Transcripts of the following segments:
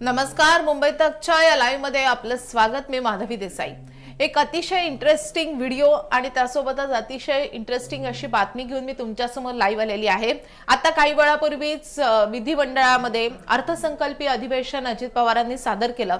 नमस्कार मुंबई तकच्या या लाईव्हमध्ये आपलं स्वागत. मी माधवी देसाई. एक अतिशय इंटरेस्टिंग व्हिडिओ आणि त्यासोबतच अतिशय इंटरेस्टिंग अशी बातमी घेऊन मी तुमच्यासमोर लाईव्ह आलेली आहे. आता काही वेळापूर्वीच विधिमंडळामध्ये अर्थसंकल्पीय अधिवेशन अजित पवारांनी सादर केलं.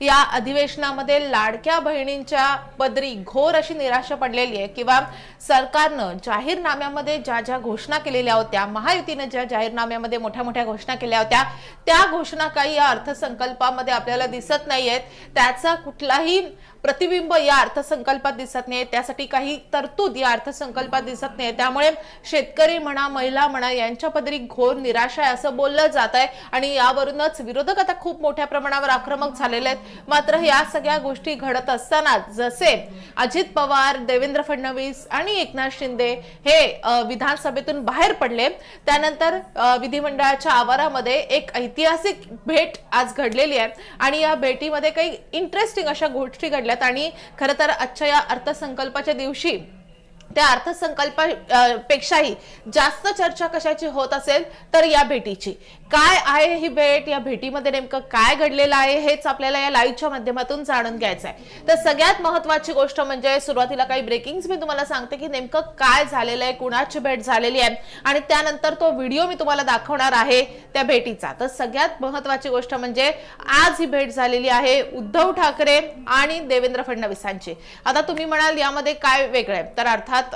या अधिवेशनामध्ये लाडक्या बहिणींच्या पदरी घोर अशी निराशा पडलेली आहे. किंवा सरकारनं जाहीरनाम्यामध्ये ज्या ज्या घोषणा केलेल्या होत्या महायुतीनं ज्या जाहीरनाम्यामध्ये मोठ्या मोठ्या घोषणा केल्या होत्या त्या घोषणा काही या अर्थसंकल्पामध्ये आपल्याला दिसत नाहीयेत. त्याचा कुठलाही प्रतिबिंब या अर्थसंकल्पात दिसत नाही त्यासाठी काही तरतूद या अर्थसंकल्पात दिसत नाही त्यामुळे शेतकरी म्हणा महिला म्हणा यांच्या पदरी घोर निराशा आहे असं बोललं जात आहे. आणि यावरूनच विरोधक आता खूप मोठ्या प्रमाणावर आक्रमक झालेले आहेत. मात्र या सगळ्या गोष्टी घडत असताना जसे अजित पवार देवेंद्र फडणवीस आणि एकनाथ शिंदे हे विधानसभेतून बाहेर पडले. त्यानंतर विधिमंडळाच्या आवारामध्ये एक ऐतिहासिक भेट आज घडलेली आहे. आणि या भेटीमध्ये काही इंटरेस्टिंग अशा गोष्टी घडल्या घडल्यात आणि खरं तर आजच्या या अर्थसंकल्पाच्या दिवशी त्या अर्थसंकल्पापेक्षाही पेक्षाही जास्त चर्चा कशाची होत असेल तर या भेटीची. काय आहे ही भेट? या भेटीमध्ये नेमकं काय घडलेलं आहे हेच आपल्याला या लाईव्हच्या माध्यमातून जाणून घ्यायचं आहे तर सगळ्यात महत्वाची गोष्ट म्हणजे सुरुवातीला काही ब्रेकिंग मी तुम्हाला सांगते की नेमकं काय झालेलं आहे कुणाची भेट झालेली आहे आणि त्यानंतर तो व्हिडिओ मी तुम्हाला दाखवणार आहे त्या भेटीचा. तर सगळ्यात महत्वाची गोष्ट म्हणजे आज ही भेट झालेली आहे उद्धव ठाकरे आणि देवेंद्र फडणवीसांची. आता तुम्ही म्हणाल यामध्ये काय वेगळं आहे? तर अर्थात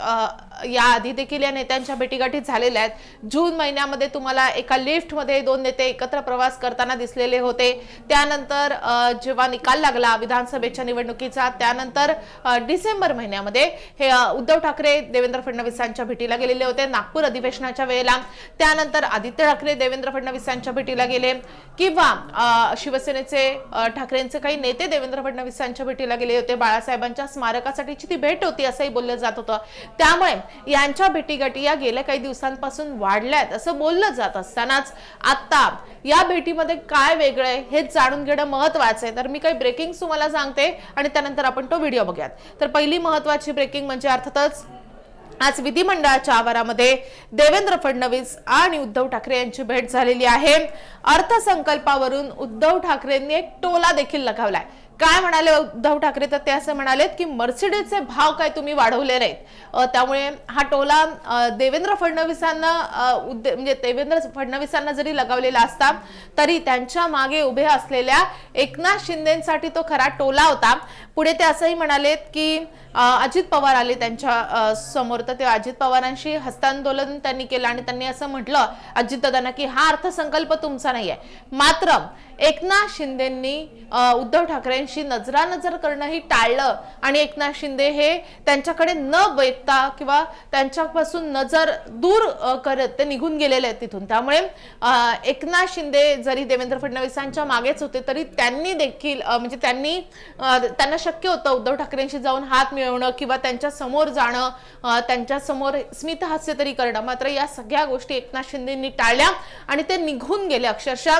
याआधी या आधी देखील या नेत्यांच्या भेटीगाठी झालेल्या आहेत. जून महिन्यामध्ये तुम्हाला एका लिफ्टमध्ये दोन नेते एकत्र प्रवास करताना दिसलेले होते. त्यानंतर जेव्हा निकाल लागला विधानसभेच्या निवडणुकीचा त्यानंतर डिसेंबर महिन्यामध्ये हे उद्धव ठाकरे देवेंद्र फडणवीसांच्या भेटीला गेलेले होते नागपूर अधिवेशनाच्या वेळेला. त्यानंतर आदित्य ठाकरे देवेंद्र फडणवीसांच्या भेटीला गेले किंवा शिवसेनेचे ठाकरेंचे काही नेते देवेंद्र फडणवीसांच्या भेटीला गेले होते. बाळासाहेबांच्या स्मारकासाठीची ती भेट होती असंही बोललं जात होतं. त्यामुळे यांच्या भेटीगाठी या गेल्या काही दिवसांपासून वाढल्या आहेत असं बोललं जात असतानाच आता या भेटीमध्ये काय वेगळं आहे हे जाणून घेणं महत्वाचं आहे. तर मी काही ब्रेकिंग तुम्हाला सांगते आणि त्यानंतर आपण तो व्हिडिओ बघूयात. तर पहिली महत्वाची ब्रेकिंग म्हणजे अर्थातच आज विधिमंडळाच्या आवारामध्ये देवेंद्र फडणवीस आणि उद्धव ठाकरे यांची भेट झालेली आहे. अर्थसंकल्पावरून उद्धव ठाकरेंनी एक टोला देखील लगावलाय. काय म्हणाले उद्धव ठाकरे? तर ते असं म्हणालेत की मर्सिडीजचे भाव काय तुम्ही वाढवले नाहीत त्यामुळे हा टोला देवेंद्र फडणवीसांना उद्दे- म्हणजे देवेंद्र फडणवीसांना जरी लगावलेला असता तरी त्यांच्या मागे उभे असलेल्या एकनाथ शिंदेसाठी तो खरा टोला होता. पुढे ते असंही म्हणालेत की अजित पवार आले त्यांच्यासमोर. तर ते अजित पवारांशी हस्तांदोलन त्यांनी केलं आणि त्यांनी असं म्हटलं अजितदादांना की हा अर्थसंकल्प तुमचा नाही आहे मात्र एकनाथ शिंदेंनी उद्धव ठाकरेंशी नजरानजर करणंही टाळलं आणि एकनाथ शिंदे हे त्यांच्याकडे न बघता किंवा त्यांच्यापासून नजर दूर करत ते निघून गेलेले आहेत तिथून. त्यामुळे एकनाथ शिंदे जरी देवेंद्र फडणवीसांच्या मागेच होते तरी त्यांनी देखील म्हणजे त्यांनी त्यांना शक्य होतं उद्धव ठाकरेंशी जाऊन हात मिळवणं किंवा त्यांच्यासमोर जाणं त्यांच्यासमोर स्मितहास्य तरी करणं मात्र या सगळ्या गोष्टी एकनाथ शिंदेंनी टाळल्या आणि ते निघून गेले. अक्षरशः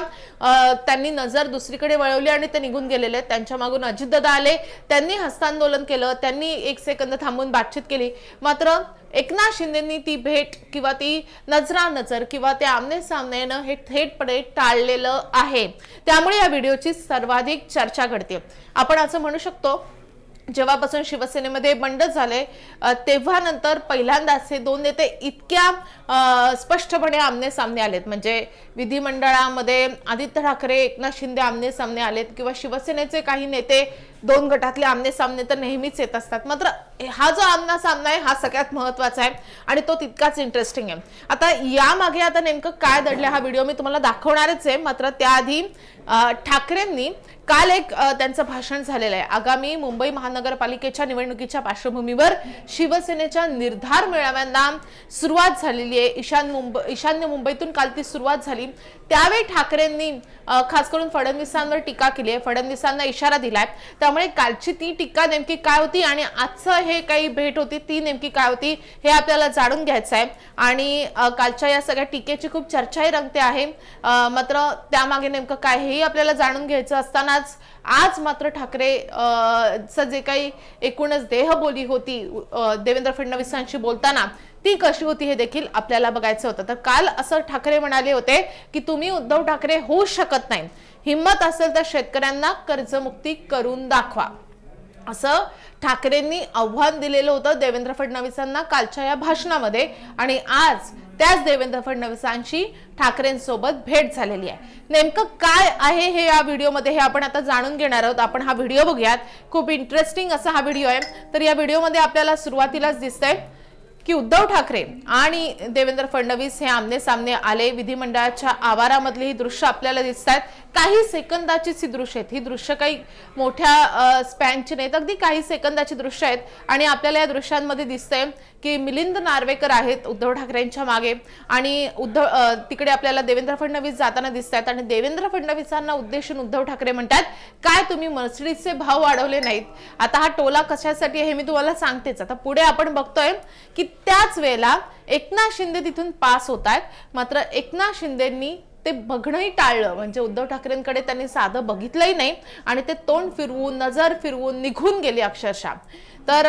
त्यांनी नजर दुसरीकडे वळवली आणि ते निघून गेलेले. त्यांच्या मागून अजितदादा आले. त्यांनी हस्तांदोलन केलं. त्यांनी एक सेकंद थांबून बातचीत केली. मात्र एकनाथ शिंदेंनी ती भेट किंवा ती नजरा नजर किंवा ते आमने सामनेनं हे थेटपणे टाळलेलं आहे. त्यामुळे या व्हिडिओची सर्वाधिक चर्चा घडते. आपण असं म्हणू शकतो जेव्हापासून शिवसेनेमध्ये बंड झाले तेव्हा नंतर पहिल्यांदाच हे दोन नेते इतक्या स्पष्टपणे आमने सामने आलेत. म्हणजे विधिमंडळामध्ये आदित्य ठाकरे एकनाथ शिंदे आमने सामने आलेत किंवा शिवसेनेचे काही नेते दोन गटातले आमने सामने तर नेहमीच येत असतात. मात्र हा जो आमना सामना आहे हा सगळ्यात महत्त्वाचा आहे आणि तो तितकाच इंटरेस्टिंग आहे. आता यामागे आता नेमकं काय दडलं हा व्हिडिओ मी तुम्हाला दाखवणारच आहे. मात्र त्याआधी ठाकरेंनी काल एक त्यांचं भाषण झालेलं आहे. आगामी मुंबई महानगरपालिकेच्या निवडणुकीच्या पार्श्वभूमीवर शिवसेनेच्या निर्धार मेळाव्यांना सुरुवात झालेली आहे. ईशान मुंबई ईशान्य मुंबईतून काल ती सुरुवात झाली. त्यावेळी ठाकरेंनी खास करून फडणवीसांवर टीका केली आहे. फडणवीसांना इशारा दिलाय. त्यामुळे कालची ती टीका नेमकी काय होती आणि आजचं हे काही भेट होती ती नेमकी काय होती हे आपल्याला जाणून घ्यायचं आहे. आणि कालच्या या सगळ्या टीकेची खूप चर्चाही रंगते आहे. मात्र त्यामागे नेमकं काय हे हेही आपल्याला जाणून घ्यायचं असतानाच आज मात्र ठाकरे चं जे काही एकूणच देहबोली होती देवेंद्र फडणवीसांशी बोलताना ती कशी होती हे देखील आपल्याला बघायचं होतं. तर काल असं ठाकरे म्हणाले होते की तुम्ही उद्धव ठाकरे होऊ शकत नाही. हिंमत असेल तर शेतकऱ्यांना कर्जमुक्ती करून दाखवा. असं ठाकरेंनी आव्हान दिलेलं होतं देवेंद्र फडणवीसांना कालच्या या भाषणामध्ये. आणि आज त्याच देवेंद्र फडणवीसांची ठाकरेंसोबत भेट झालेली आहे. नेमकं काय आहे हे या व्हिडिओमध्ये हे आपण आता जाणून घेणार आहोत. आपण हा व्हिडिओ बघूयात. खूप इंटरेस्टिंग असा हा व्हिडिओ आहे. तर या व्हिडिओमध्ये आपल्याला सुरुवातीलाच दिसतंय की उद्धव ठाकरे आणि देवेंद्र फडणवीस हे आमने सामने आले. विधिमंडळाच्या आवारामधली ही दृश्य आपल्याला दिसत आहेत काही सेकंदाचीच ही दृश्य आहेत. ही दृश्य काही मोठ्या स्पॅनची नाहीत. अगदी काही सेकंदाची दृश्य आहेत. आणि आपल्याला या दृश्यांमध्ये दिसतंय की मिलिंद नार्वेकर आहेत उद्धव ठाकरेंच्या मागे. आणि उद्धव तिकडे आपल्याला देवेंद्र फडणवीस जाताना दिसत आहेत आणि देवेंद्र फडणवीसांना उद्देशून उद्धव ठाकरे म्हणतात काय तुम्ही मर्सिडीजचे भाव वाढवले नाहीत? आता हा टोला कशासाठी आहे हे मी तुम्हाला सांगतेच. आता पुढे आपण बघतोय की त्याच वेळेला एकनाथ शिंदे तिथून पास होत आहेत मात्र एकनाथ शिंदेंनी ते बघणंही टाळलं. म्हणजे उद्धव ठाकरेंकडे त्यांनी साधं बघितलंही नाही आणि ते तोंड फिरवून नजर फिरवून निघून गेले अक्षरशः. तर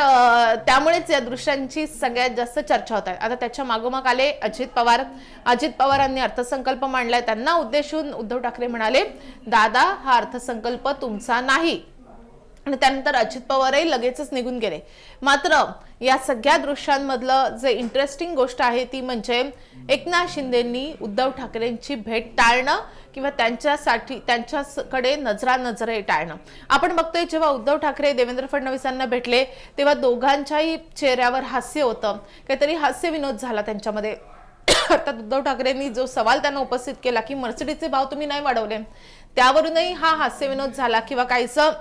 त्यामुळेच या दृश्यांची सगळ्यात जास्त चर्चा होत आहे. आता त्याच्या मागोमाग आले अजित पवार. अजित पवारांनी अर्थसंकल्प मांडलाय. त्यांना उद्देशून उद्धव ठाकरे म्हणाले दादा हा अर्थसंकल्प तुमचा नाही. आणि त्यानंतर अजित पवारही लगेचच निघून गेले. मात्र या सगळ्या दृश्यांमधलं जे इंटरेस्टिंग गोष्ट आहे ती म्हणजे एकनाथ शिंदेंनी उद्धव ठाकरेंची भेट टाळणं. किंवा त्यांच्यासाठी त्यांच्याकडे नजरा नजरे टाळणं. आपण बघतोय जेव्हा उद्धव ठाकरे देवेंद्र फडणवीसांना भेटले तेव्हा दोघांच्याही चेहऱ्यावर हास्य होतं. काहीतरी हास्य विनोद झाला त्यांच्यामध्ये. अर्थात उद्धव ठाकरेंनी जो सवाल त्यांना उपस्थित केला की मर्सिडीजचे भाव तुम्ही नाही वाढवले. त्यावरूनही हा हास्यविनोद झाला किंवा काहीसं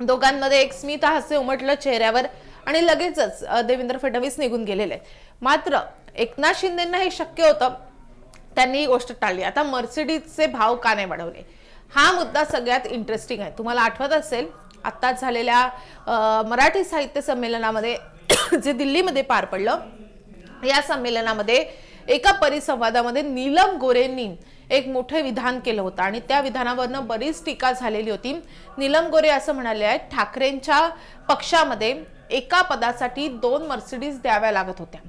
दोघांमध्ये एक स्मित हास्य उमटलं चेहऱ्यावर आणि लगेचच देवेंद्र फडणवीस निघून गेलेले. मात्र एकनाथ शिंदेंना हे शक्य होतं. त्यांनी ही गोष्ट टाळली. आता मर्सिडीजचे भाव का नाही वाढवले? हा मुद्दा सगळ्यात इंटरेस्टिंग आहे. तुम्हाला आठवत असेल आत्ताच झालेल्या मराठी साहित्य संमेलनामध्ये जे दिल्लीमध्ये पार पडलं या संमेलनामध्ये एका परिसंवादामध्ये नीलम गोरेंनी एक मोठे विधान केलं होतं आणि त्या विधानावरनं बरीच टीका झालेली होती. नीलम गोरे असं म्हणाले आहेत ठाकरेंच्या पक्षामध्ये एका पदासाठी दोन मर्सिडीज द्याव्या लागत होत्या.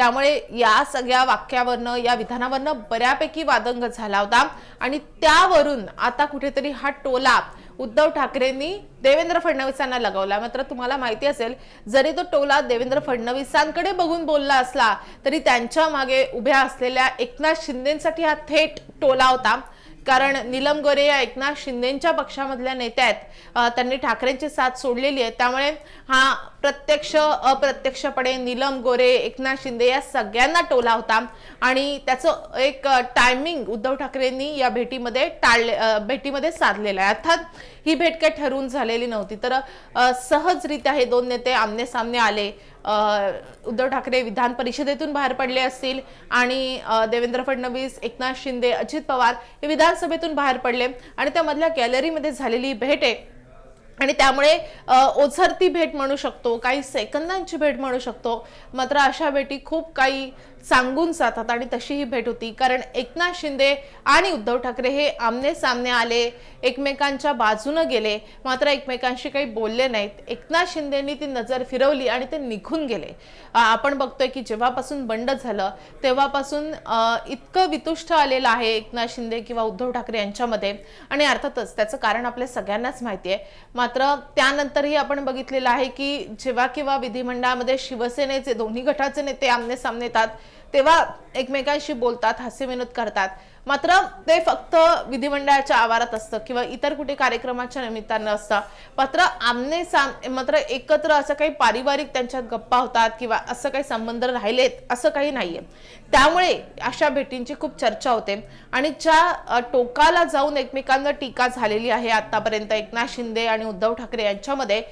त्यामुळे या सगळ्या वाक्यावरनं या विधानावरनं बऱ्यापैकी वादंग झाला होता. आणि त्यावरून आता कुठेतरी हा टोला उद्धव ठाकरेंनी देवेंद्र फडणवीसांना लगावला. मात्र तुम्हाला माहिती असेल जरी तो टोला देवेंद्र फडणवीसांकडे बघून बोलला असला तरी त्यांच्या मागे उभ्या असलेल्या एकनाथ शिंदेसाठी हा थेट टोला होता. कारण नीलम गोरे या एकनाथ शिंदेच्या पक्षामधल्या नेत्या आहेत त्यांनी ठाकरेंची साथ सोडलेली आहे. त्यामुळे हा प्रत्यक्ष अप्रत्यक्षपणे नीलम गोरे एकनाथ शिंदे या सगळ्यांना टोला होता. आणि त्याचं एक टायमिंग उद्धव ठाकरेंनी या भेटीमध्ये टाळले भेटीमध्ये साधलेलं आहे. अर्थात ही भेट काही ठरवून झालेली नव्हती. तर सहजरित्या हे दोन नेते आमने सामने आले. उद्धव ठाकरे विधान परिषदेतून बाहेर पडले असतील आणि देवेंद्र फडणवीस एकनाथ शिंदे अजित पवार हे विधानसभेतून बाहेर पडले आणि त्यामधल्या गॅलरीमध्ये झालेली भेट आहे. आणि त्यामुळे ओझरती भेट म्हणू शकतो काही सेकंदांची भेट म्हणू शकतो. मात्र अशा भेटी खूप काही सांगून जातात आणि तशी ही भेट होती. कारण एकनाथ शिंदे आणि उद्धव ठाकरे हे आमने सामने आले एकमेकांच्या बाजूनं गेले. मात्र एकमेकांशी काही बोलले नाहीत. एकनाथ शिंदेनी ती नजर फिरवली आणि ते निघून गेले. आपण बघतोय की जेव्हापासून बंड झालं तेव्हापासून इतकं वितुष्ट आलेलं आहे एकनाथ शिंदे किंवा उद्धव ठाकरे यांच्यामध्ये. आणि अर्थातच त्याचं कारण आपल्या सगळ्यांनाच माहिती आहे मात्र त्यानंतरही आपण बघितलेलं आहे की जेव्हा किंवा विधिमंडळामध्ये शिवसेनेचे दोन्ही गटाचे नेते आमने सामने येतात तेव्हा एकमेकांशी बोलतात हास्यविनोद करतात. मात्र ते फक्त विधिमंडळाच्या आवारात असतं किंवा इतर कुठे कार्यक्रमाच्या निमित्तानं असतं. मात्र आमने साम मात्र एकत्र असं काही पारिवारिक त्यांच्यात गप्पा होतात किंवा असं काही संबंध राहिलेत असं काही नाहीये. त्यामुळे अशा भेटींची खूप चर्चा होते. आणि ज्या टोकाला जाऊन एकमेकांवर टीका झालेली आहे आतापर्यंत एकनाथ शिंदे आणि उद्धव ठाकरे यांच्यामध्ये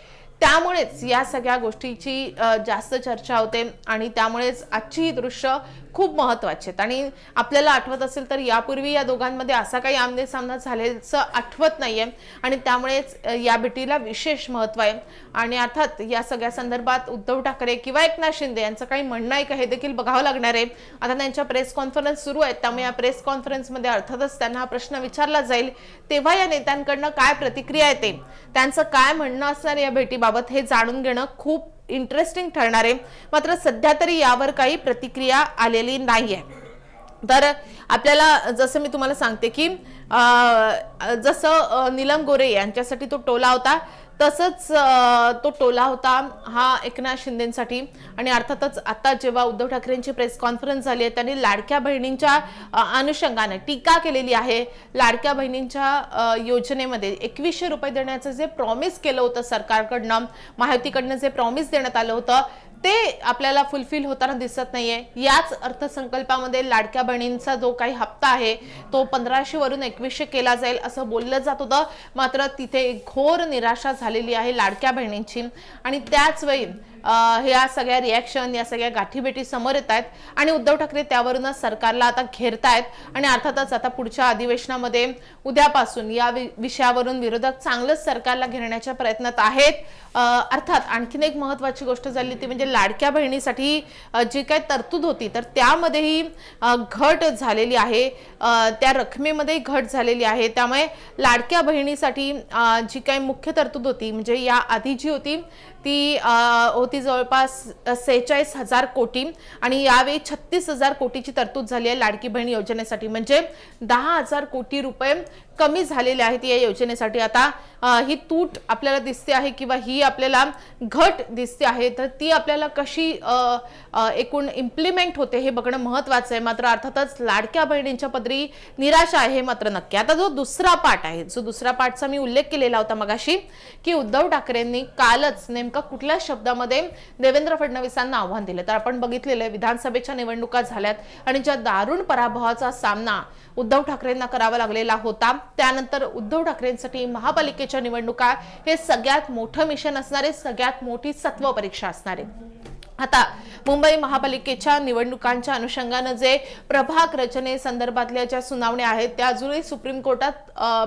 त्यामुळेच या सगळ्या गोष्टीची जास्त चर्चा होते आणि त्यामुळेच आजची ही दृश्य खूप महत्त्वाचे आहेत. आणि आपल्याला आठवत असेल तर यापूर्वी या दोघांमध्ये असा काही आमने सामना झाल्याचं आठवत नाही आहे आणि त्यामुळेच या भेटीला विशेष महत्त्व आहे. आणि अर्थात या सगळ्या संदर्भात उद्धव ठाकरे किंवा एकनाथ शिंदे यांचं काही म्हणणं आहे का हे देखील बघावं लागणार आहे. आता त्यांच्या प्रेस कॉन्फरन्स सुरू आहेत. त्यामुळे या प्रेस कॉन्फरन्समध्ये अर्थातच त्यांना हा प्रश्न विचारला जाईल. तेव्हा या नेत्यांकडनं काय प्रतिक्रिया येते? त्यांचं काय म्हणणं असणार या भेटीबाबत हे जाणून घेणं खूप इंटरेस्टिंग ठरणार. आहे मात्र सध्या तरी यावर काही प्रतिक्रिया आलेली नाही आहे तर आपल्याला जसं मी तुम्हाला सांगते की जसं नीलम गोरे यांच्यासाठी तो टोला होता तसंच तो टोला होता हा एकनाथ शिंदेसाठी. आणि अर्थातच आता जेव्हा उद्धव ठाकरेंची प्रेस कॉन्फरन्स झाली आहे त्यांनी लाडक्या बहिणींच्या अनुषंगाने टीका केलेली आहे. लाडक्या बहिणींच्या योजनेमध्ये एकवीसशे रुपये देण्याचं जे प्रॉमिस केलं होतं सरकारकडनं महायुतीकडनं जे प्रॉमिस देण्यात आलं होतं ते आपल्याला फुलफिल होताना दिसत नाहीये. याच अर्थसंकल्पामध्ये लाडक्या बहिणींचा जो काही हप्ता आहे तो पंधराशे वरून एकवीसशे केला जाईल असं बोललं जात होतं. मात्र तिथे एक घोर निराशा झालेली आहे लाडक्या बहिणींची. आणि त्याच वेळी ह्या सगळ्या रिॲक्शन या सगळ्या गाठीभेटी समोर येत आहेत आणि उद्धव ठाकरे त्यावरूनच सरकारला आता घेरतायत. आणि अर्थातच आता पुढच्या अधिवेशनामध्ये उद्यापासून या वि- विषयावरून विरोधक चांगलंच सरकारला घेरण्याच्या प्रयत्नात आहेत. अर्थात आणखीन एक महत्वाची गोष्ट झाली ती म्हणजे लाडक्या बहिणीसाठी जी काही तरतूद होती तर त्यामध्येही घट झालेली आहे. त्या रकमेमध्ये घट झालेली आहे. त्यामुळे लाडक्या बहिणीसाठी जी काही मुख्य तरतूद होती म्हणजे या आधी जी होती ती होती जवळपास सेहेचाळीस हजार कोटी. आणि यावेळी छत्तीस हजार कोटीची तरतूद झाली आहे लाडकी बहीण योजनेसाठी. म्हणजे दहा हजार कोटी रुपये कमी झालेले आहेत या योजनेसाठी. आता ही तूट आपल्याला दिसते आहे किंवा ही आपल्याला घट दिसते आहे तर ती आपल्याला कशी एकूण इम्प्लिमेंट होते हे बघणं महत्वाचं आहे. मात्र अर्थातच लाडक्या बहिणींच्या पदरी निराशा आहे हे मात्र नक्की. आता जो दुसरा पाठ आहे जो दुसरा पाठचा मी उल्लेख केलेला होता मगाशी की उद्धव ठाकरेंनी कालच नेमका कुठल्या शब्दामध्ये देवेंद्र फडणवीसांना आव्हान दिलं. तर आपण बघितलेलं आहे विधानसभेच्या निवडणुका झाल्यात आणि ज्या दारुण पराभवाचा सामना उद्धव ठाकरेंना करावा लागलेला होता त्यानंतर उद्धव ठाकरेंसाठी महापालिकेच्या निवडणुका हे सगळ्यात मोठं मिशन असणारे सगळ्यात मोठी सत्व परीक्षा असणारे आता मुंबई महापालिकेच्या निवडणुकांच्या अनुषंगानं जे प्रभाग रचनेसंदर्भातल्या ज्या सुनावण्या आहेत त्या अजूनही सुप्रीम कोर्टात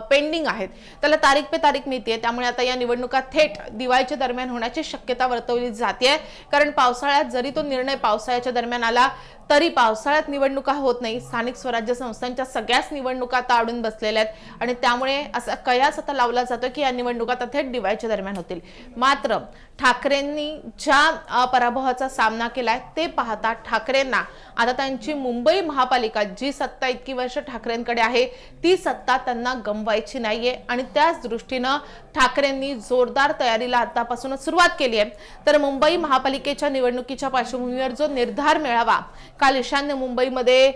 पेंडिंग आहेत. त्याला तारीख पे तारीख मिळते त्यामुळे आता या निवडणुका थेट दिवाळीच्या दरम्यान होण्याची शक्यता वर्तवली जाते कारण पावसाळ्यात जरी तो निर्णय पावसाळ्याच्या दरम्यान आला तरी पावसाळ्यात निवडणुका होत नाही. स्थानिक स्वराज्य संस्थांच्या सगळ्याच निवडणुका आता अडून बसलेल्या आहेत. आणि त्यामुळे असा कयास आता लावला जातो की या निवडणुका आता थेट दिवाळीच्या दरम्यान होतील. मात्र ठाकरेंनी ज्या पराभवाचा सामना केलाय ते पाहता ठाकरेंना आता त्यांची मुंबई महापालिका जी सत्ता इतकी वर्ष ठाकरेंकडे आहे ती सत्ता त्यांना गमवायची नाहीये. आणि त्याच दृष्टीनं ठाकरेंनी जोरदार तयारीला आतापासूनच सुरुवात केली आहे. तर मुंबई महापालिकेच्या निवडणुकीच्या पार्श्वभूमीवर जो निर्धार मेळावा काल ईशान्य मुंबईमध्ये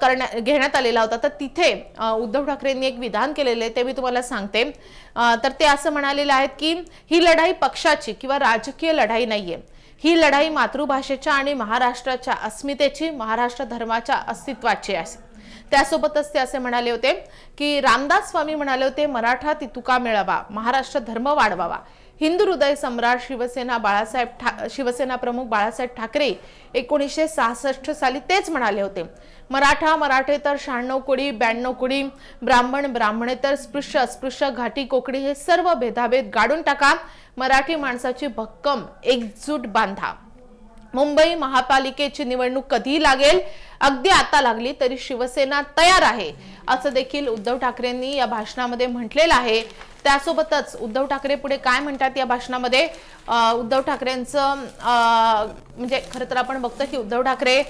करण्या घेण्यात आलेला होता तर तिथे उद्धव ठाकरेंनी एक विधान केलेले आहे ते मी तुम्हाला सांगते. तर ते असं म्हणालेले आहेत की ही लढाई पक्षाची किंवा राजकीय लढाई नाहीये. ही लढाई मातृभाषेच्या आणि महाराष्ट्राच्या अस्मितेची महाराष्ट्र धर्माच्या अस्तित्वाची आहे. त्यासोबतच ते असे म्हणाले होते की रामदास स्वामी म्हणाले होते मराठा तितुका मिळावा महाराष्ट्र धर्म वाढवावा. हिंदू हृदय सम्राट शिवसेना बाळासाहेब ठा शिवसेना प्रमुख बाळासाहेब ठाकरे एकोणीसशे सहासष्ट साली तेच म्हणाले होते. मराठा मराठे तर शहाण्णव कोडी ब्याण्णव कोडी ब्राह्मण ब्राह्मणेतर स्पृश्य अस्पृश्य घाटी कोकणी हे सर्व भेदाभेद गाडून टाका मराठी माणसाची भक्कम एकजूट बांधा. मुंबई महापालिकेची निवडणूक कधी लागेल अगदी आता लागली तरी शिवसेना तयार आहे. असं देखील उद्धव ठाकरेंनी या भाषणामध्ये म्हटलेलं आहे. त्यासोबतच उद्धव ठाकरे पुढे काय म्हणतात या भाषणामध्ये? उद्धव ठाकरेंचं म्हणजे खरं तर आपण बघतो की उद्धव ठाकरे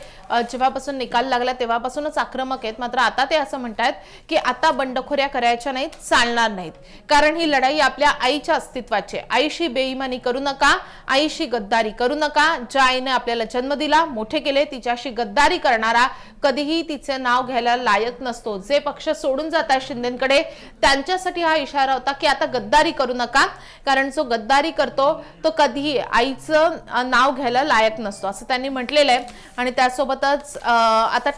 जेव्हापासून निकाल लागला तेव्हापासूनच आक्रमक आहेत. मात्र आता ते असं म्हणतात की आता बंडखोऱ्या करायच्या नाहीत चालणार नाहीत. कारण ही लढाई आपल्या आईच्या अस्तित्वाची आईशी बेईमानी करू नका आईशी गद्दारी करू नका. ज्या आईने आपल्याला जन्म दिला मोठे केले तिच्याशी गद्दारी करणारा कधीही तिचे नाव घ्यायला लायक नसतो. जे पक्ष सोडून जात आहेत शिंदेकडे. त्यांच्यासाठी हा इशारा होता की आता गद्दारी करू नका कारण जो गद्दारी करतो तो कधीही आईचं नाव घ्यायला लायक नसतो असं त्यांनी म्हटलेलं आहे. आणि त्यासोबतच आता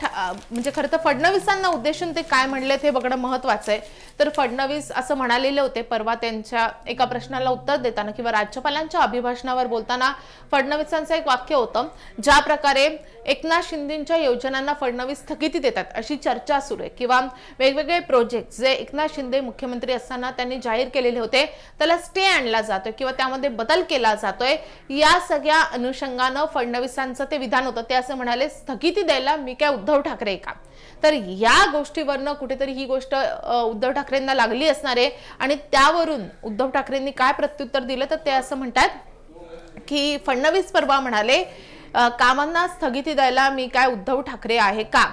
म्हणजे खरं तर फडणवीसांना उद्देशून ते काय म्हणलेत हे बघणं महत्वाचं आहे. तर फडणवीस असं म्हणालेले होते परवा त्यांच्या एका प्रश्नाला उत्तर देताना किंवा राज्यपालांच्या अभिभाषणावर बोलताना फडणवीसांचं एक वाक्य होतं ज्या प्रकारे एकनाथ शिंदेच्या योजनांना फडणवीस स्थगिती देतात अशी चर्चा सुरू आहे. किंवा वेगवेगळे प्रोजेक्ट जे एकनाथ शिंदे मुख्यमंत्री असताना त्यांनी जाहीर केलेले होते त्याला स्टे आणला जातोय किंवा त्यामध्ये बदल केला जातोय या सगळ्या अनुषंगानं फडणवीसांचं ते विधान होतं. ते असं म्हणाले स्थगिती द्यायला मी काय उद्धव ठाकरे का? तर या गोष्टीवरनं कुठेतरी ही गोष्ट उद्धव ठाकरेंना लागली असणार आहे. आणि त्यावरून उद्धव ठाकरेंनी काय प्रत्युत्तर दिलं तर ते असं म्हणतात की फडणवीस परवा म्हणाले कामांना स्थगिती द्यायला मी काय उद्धव ठाकरे आहे का?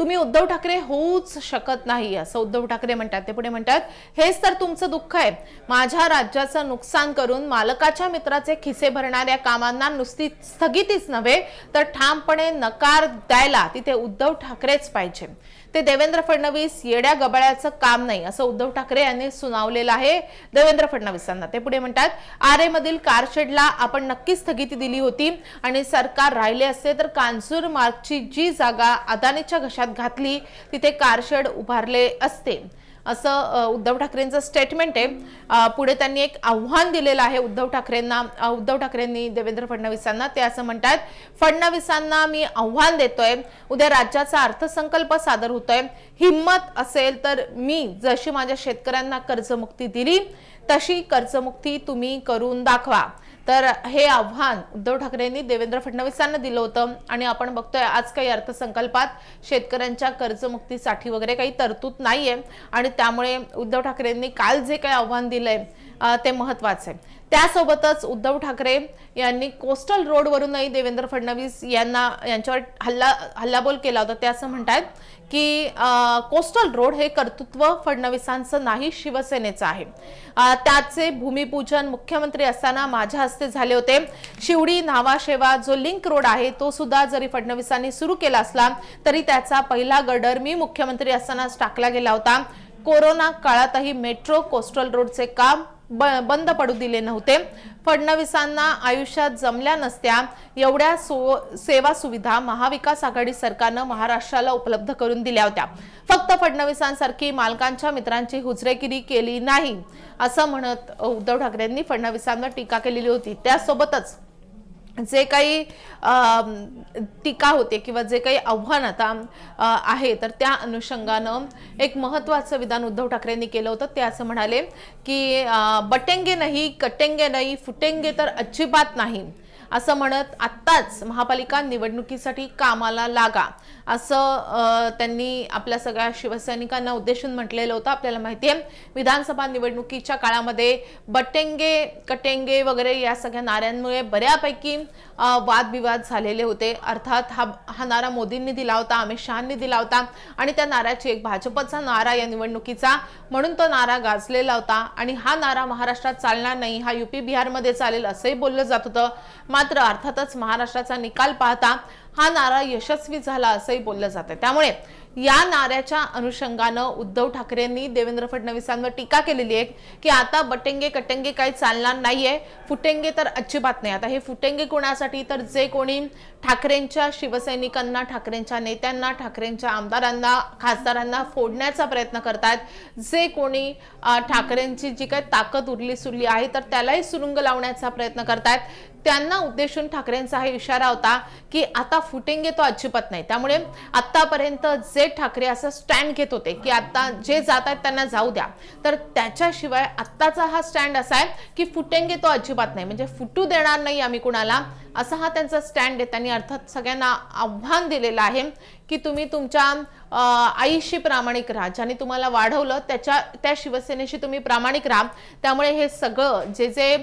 तुम्ही उद्धव ठाकरे होऊच शकत नाही असं उद्धव ठाकरे म्हणतात. ते पुढे म्हणतात हेच तर तुमचं दुःख आहे. माझ्या राज्याचं नुकसान करून मालकाच्या मित्राचे खिसे भरणाऱ्या कामांना नुसती स्थगितीच नव्हे तर ठामपणे नकार द्यायला तिथे उद्धव ठाकरेच पाहिजे. ते देवेंद्र फडणवीस येड्या गबाळ्याचं काम नाही असं उद्धव ठाकरे यांनी सुनावलेलं आहे. देवेंद्र फडणवीसांना ते पुढे म्हणतात आरे मधील कारशेडला आपण नक्की स्थगिती दिली होती आणि सरकार राहिले असते तर कांजूर मार्गची जी जागा अदानीच्या घशात घातली तिथे कारशेड उभारले असते. असं उद्धव ठाकरेंचं स्टेटमेंट आहे. पुढे त्यांनी एक आव्हान दिलेलं आहे उद्धव ठाकरेंना उद्धव ठाकरेंनी देवेंद्र फडणवीसांना. ते असं म्हणतात फडणवीसांना मी आव्हान देतोय उद्या राज्याचा अर्थसंकल्प सादर होतोय. हिंमत असेल तर मी जशी माझ्या शेतकऱ्यांना कर्जमुक्ती दिली तशी कर्जमुक्ती तुम्ही करून दाखवा. तर हे आव्हान उद्धव ठाकरेंनी देवेंद्र फडणवीसांना दिलं होतं आणि आपण बघतोय आज काही अर्थसंकल्पात शेतकऱ्यांच्या कर्जमुक्तीसाठी वगैरे काही तरतूद नाहीये आणि त्यामुळे उद्धव ठाकरेंनी काल जे काही आव्हान दिलंय ते महत्वाचं आहे त्यासोबतच उद्धव ठाकरे यांनी कोस्टल रोडवरूनही देवेंद्र फडणवीस यांना यांच्यावर हल्ला हल्लाबोल केला होता. ते असं म्हणतायत की कोस्टल रोड हे कर्तृत्व फडणवीसांचं नाही शिवसेनेचं आहे. त्याचे भूमिपूजन मुख्यमंत्री असताना माझ्या हस्ते झाले होते. शिवडी नावाशेवा जो लिंक रोड आहे तो सुद्धा जरी फडणवीसांनी सुरू केला असला तरी त्याचा पहिला गडर मी मुख्यमंत्री असतानाच टाकला गेला होता. कोरोना काळातही मेट्रो कोस्टल रोडचे काम ब- बंद पडू दिले नव्हते. फडणवीसांना आयुष्यात जमल्या नसत्या एवढ्या सो सेवा सुविधा महाविकास आघाडी सरकारनं महाराष्ट्राला उपलब्ध करून दिल्या होत्या. फक्त फडणवीसांसारखी मालकांच्या मित्रांची हुजरेगिरी केली नाही असं म्हणत उद्धव ठाकरेंनी फडणवीसांवर टीका केलेली होती. त्यासोबतच जे काही टीका होते किंवा जे काही आव्हान आता आहे तर त्या अनुषंगानं एक महत्वाचं विधान उद्धव ठाकरेंनी केलं होतं. ते असं म्हणाले की बटेंगे नाही कटेंगे नाही फुटेंगे तर अजिबात नाही. असं म्हणत आत्ताच महापालिका निवडणुकीसाठी कामाला लागा. असं त्यांनी आपल्या सगळ्या शिवसैनिकांना उद्देशून म्हटलेलं होतं. आपल्याला माहिती आहे विधानसभा निवडणुकीच्या काळामध्ये बटेंगे कटेंगे वगैरे या सगळ्या नाऱ्यांमुळे बऱ्यापैकी वादविवाद झालेले होते. अर्थात हा हा नारा मोदींनी दिला होता अमित शहानी दिला होता आणि त्या नाऱ्याची एक भाजपचा नारा या निवडणुकीचा. म्हणून तो नारा गाजलेला होता आणि हा नारा महाराष्ट्रात चालणार नाही. हा युपी बिहारमध्ये चालेल असंही बोललं जात होतं. मात्र अर्थातच महाराष्ट्राचा निकाल पाहता हा नारा यशस्वी झाला असंही बोललं जातं त्यामुळे या नाऱ्याच्या अनुषंगानं उद्धव ठाकरेंनी देवेंद्र फडणवीसांवर टीका केलेली आहे की आता बटेंगे कटेंगे काही चालणार नाहीये. फुटेंगे तर अजिबात नाही. आता हे फुटेंगे कोणासाठी? तर जे कोणी ठाकरेंच्या शिवसैनिकांना ठाकरेंच्या नेत्यांना ठाकरेंच्या आमदारांना खासदारांना फोडण्याचा प्रयत्न करतात जे कोणी ठाकरेंची जी काही ताकद उरली सुरली आहे तर त्यालाही सुरुंग लावण्याचा प्रयत्न करतात त्यांना उद्देशून ठाकरेंचा हा इशारा होता की आता फुटेंगे तो अजिबात नाही. त्यामुळे आतापर्यंत जे ठाकरे असं स्टँड घेत होते की आता जे जात आहेत त्यांना जाऊ द्या. तर त्याच्याशिवाय आत्ताचा हा स्टँड असा आहे की फुटेंगे तो अजिबात नाही. म्हणजे फुटू देणार नाही आम्ही कुणाला असा हा त्यांचा स्टँड आहे. त्यांनी अर्थात सगळ्यांना आव्हान दिलेलं आहे की तुम्ही तुमच्या आईशी प्रामाणिक राहा. ज्याने तुम्हाला वाढवलं त्याच्या त्या शिवसेनेशी तुम्ही प्रामाणिक राहा. त्यामुळे हे सगळं जे जे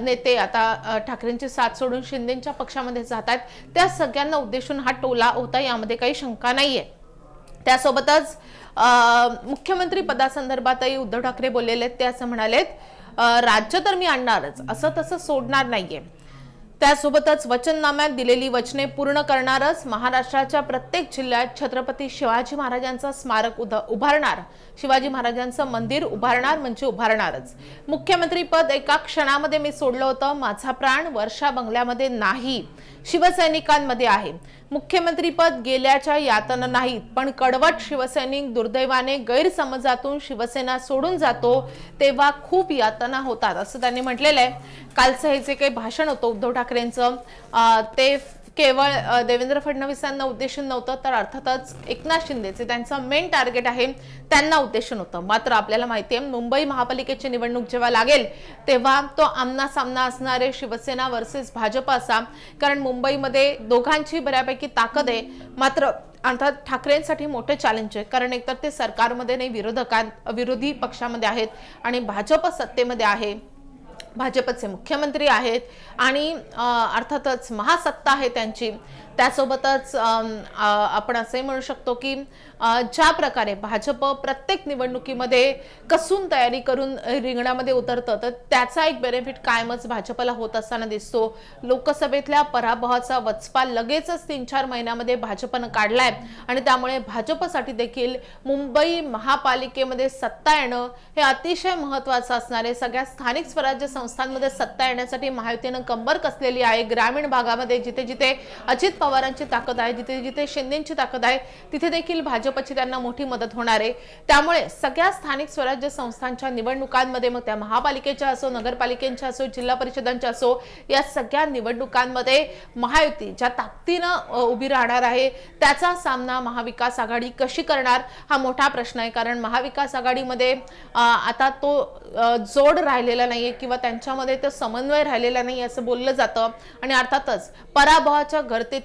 नेते आता ठाकरेंची साथ सोडून शिंदेच्या पक्षामध्ये जात आहेत त्या सगळ्यांना उद्देशून हा टोला होता. यामध्ये काही शंका नाहीये. त्यासोबतच मुख्यमंत्री पदासंदर्भातही उद्धव ठाकरे बोललेले आहेत. ते असं म्हणालेत राज्य तर मी आणणारच. असं तसं सोडणार नाहीये. त्यासोबतच वचननाम्यात दिलेली वचने पूर्ण करणारच महाराष्ट्राच्या प्रत्येक जिल्ह्यात छत्रपती शिवाजी महाराजांचं स्मारक उभारणार. शिवाजी महाराजांचं मंदिर उभारणार म्हणजे उभारणारच. मुख्यमंत्री पद एका क्षणामध्ये मी सोडलं होतं. माझा प्राण वर्षा बंगल्यामध्ये नाही. शिवसैनिकांमध्ये आहे. मुख्यमंत्रीपद गेल्याच्या यातना नाहीत पण कडवट शिवसैनिक दुर्दैवाने गैरसमजातून शिवसेना सोडून जातो तेव्हा खूप यातना होतात असं त्यांनी म्हटलेलं आहे. कालचं हे जे काही भाषण होतं उद्धव ठाकरेंचं ते केवळ देवेंद्र फडणवीसांना उद्देशून नव्हतं तर अर्थातच एकनाथ शिंदेचे त्यांचं मेन टार्गेट आहे त्यांना उद्देशून होतं मात्र आपल्याला माहिती आहे मुंबई महापालिकेची निवडणूक जेव्हा लागेल तेव्हा तो आमना सामना असणारे शिवसेना वर्सेस भाजप असा कारण मुंबईमध्ये दोघांची बऱ्यापैकी ताकद आहे. मात्र अर्थात ठाकरेंसाठी मोठे चॅलेंज आहे कारण एकतर ते सरकारमध्ये नाही विरोधकां विरोधी पक्षामध्ये आहेत आणि भाजप सत्तेमध्ये आहे. भाजपचे मुख्यमंत्री आहेत आणि अर्थातच महासत्ता आहे त्यांची. त्यासोबतच आपण असंही म्हणू शकतो की ज्या प्रकारे भाजप प्रत्येक निवडणुकीमध्ये कसून तयारी करून रिंगणामध्ये उतरतं तर त्याचा एक बेनिफिट कायमच भाजपला होत असताना दिसतो. लोकसभेतल्या पराभवाचा वचपा लगेचच तीन चार महिन्यामध्ये भाजपनं काढलाय आणि त्यामुळे भाजपसाठी देखील मुंबई महापालिकेमध्ये सत्ता येणं हे अतिशय महत्वाचं असणार आहे सगळ्या स्थानिक स्वराज्य संस्थांमध्ये सत्ता येण्यासाठी महायुतीनं कंबर कसलेली आहे ग्रामीण भागामध्ये जिथे जिथे अजित पवारांची ताकद आहे जिथे जिथे शिंदेची ताकद आहे तिथे देखील भाजपची त्यांना मोठी मदत होणार आहे. त्यामुळे सगळ्या स्थानिक स्वराज्य संस्थांच्या निवडणुकांमध्ये मग त्या महापालिकेच्या असो नगरपालिकेच्या असो जिल्हा परिषदांच्या असो या सगळ्या निवडणुकांमध्ये महायुती ज्या ताकदीनं उभी राहणार आहे त्याचा सामना महाविकास आघाडी कशी करणार? हा मोठा प्रश्न आहे. कारण महाविकास आघाडीमध्ये आता तो जोड राहिलेला नाहीये किंवा त्यांच्यामध्ये तो समन्वय राहिलेला नाही असं बोललं जातं. आणि अर्थातच पराभवाच्या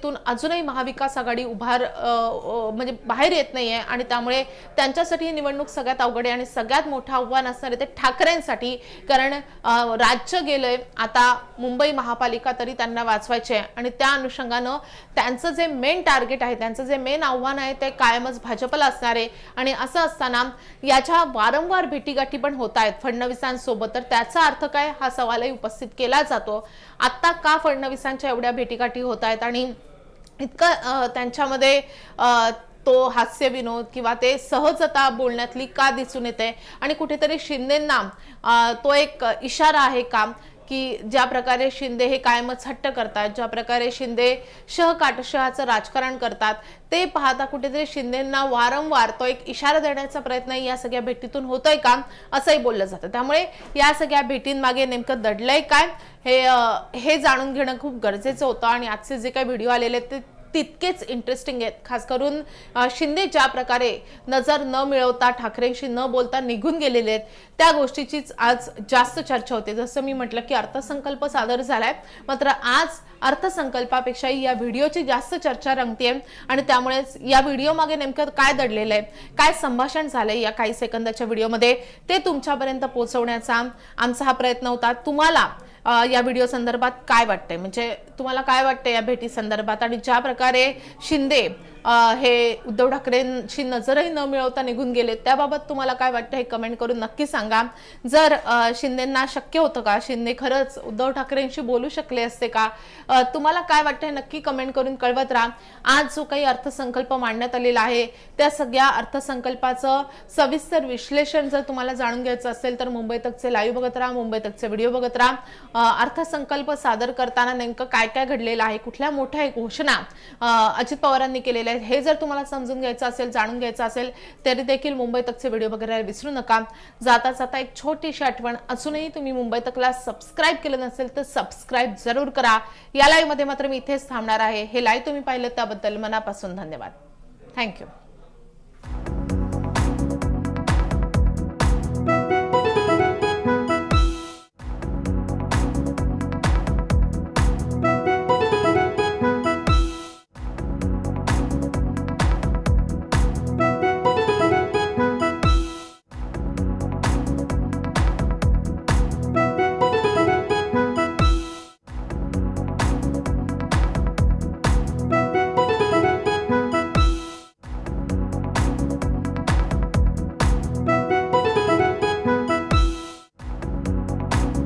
गर्तेतून अजूनही महाविकास आघाडी उभार म्हणजे बाहेर येत नाही आहे आणि त्यामुळे त्यांच्यासाठी ही निवडणूक सगळ्यात अवघड आहे आणि सगळ्यात मोठं आव्हान असणार आहे ते ठाकरेंसाठी. कारण राज्य गेलंय आता मुंबई महापालिका तरी त्यांना वाचवायचे आहे. आणि त्या अनुषंगानं त्यांचं जे मेन टार्गेट आहे त्यांचं जे मेन आव्हान आहे ते कायमच भाजपला असणार आहे. आणि असं असताना याच्या वारंवार भेटीगाठी पण होत आहेत फडणवीसांसोबत. तर त्याचा अर्थ काय? हा सवालही उपस्थित केला जातो. आत्ता का फडणवीसांच्या एवढ्या भेटीगाठी होत आहेत? आणि इतकं त्यांच्यामध्ये तो हास्य विनोद किंवा ते सहजता बोलण्यातली का दिसून येते? आणि कुठेतरी शिंदेंना तो एक इशारा आहे का? की ज्या प्रकारे शिंदे हे कायमच हट्ट करतात ज्या प्रकारे शिंदे शह काटशहाचं राजकारण करतात ते पाहता कुठेतरी शिंदेंना वारंवार तो एक इशारा देण्याचा प्रयत्न या सगळ्या भेटीतून होतोय का असंही बोललं जातं. त्यामुळे या सगळ्या भेटींमागे नेमकं दडलंय काय हे हे जाणून घेणं खूप गरजेचं होतं आणि आजचे जे काही व्हिडिओ आलेले आहेत ते तितकेच इंटरेस्टिंग आहेत. खास करून शिंदे ज्या प्रकारे नजर न मिळवता ठाकरेंशी न बोलता निघून गेलेले आहेत त्या गोष्टीचीच आज जास्त चर्चा होते. जसं मी म्हटलं की अर्थसंकल्प सादर झालाय मात्र आज अर्थसंकल्पापेक्षाही या व्हिडिओची जास्त चर्चा रंगते आणि त्यामुळेच या व्हिडिओ मागे नेमकं काय दडलेलं आहे काय संभाषण झालंय या काही सेकंदाच्या व्हिडिओमध्ये ते तुमच्यापर्यंत पोहोचवण्याचा आमचा हा प्रयत्न होता. तुम्हाला या व्हिडिओ संदर्भात काय वाटतंय? म्हणजे तुम्हाला काय वाटतंय या भेटी संदर्भात? आणि ज्या प्रकारे शिंदे हे उद्धव ठाकरेंची नजरही न मिळवता निघून गेले. त्याबाबत तुम्हाला काय वाटतं हे कमेंट करून नक्की सांगा. जर अ, शिंदेंना शक्य होतं का? शिंदे खरंच उद्धव ठाकरेंशी बोलू शकले असते का? तुम्हाला काय वाटतं हे नक्की कमेंट करून कळवत राहा. आज जो काही अर्थसंकल्प मांडण्यात आलेला आहे त्या सगळ्या अर्थसंकल्पाचं सविस्तर विश्लेषण जर तुम्हाला जाणून घ्यायचं असेल तर मुंबई तकचे लाईव्ह बघत राहा मुंबई तकचे व्हिडिओ बघत राहा. अर्थसंकल्प सादर करताना नेमकं काय काय घडलेलं आहे? कुठल्या मोठ्या घोषणा अजित पवारांनी केलेल्या आहेत. हे जर तुम्हाला समजून घ्यायचं असेल जाणून घ्यायचं असेल तरी देखील मुंबई तकचे व्हिडिओ बघायला विसरू नका. जाता जाता एक छोटीशी आठवण. अजूनही तुम्ही मुंबई तकला सबस्क्राईब केलं नसेल तर सबस्क्राईब जरूर करा. या लाईव्हमध्ये मात्र मी इथेच थांबणार आहे. हे लाईव्ह तुम्ही पाहिलं त्याबद्दल मनापासून धन्यवाद. थँक्यू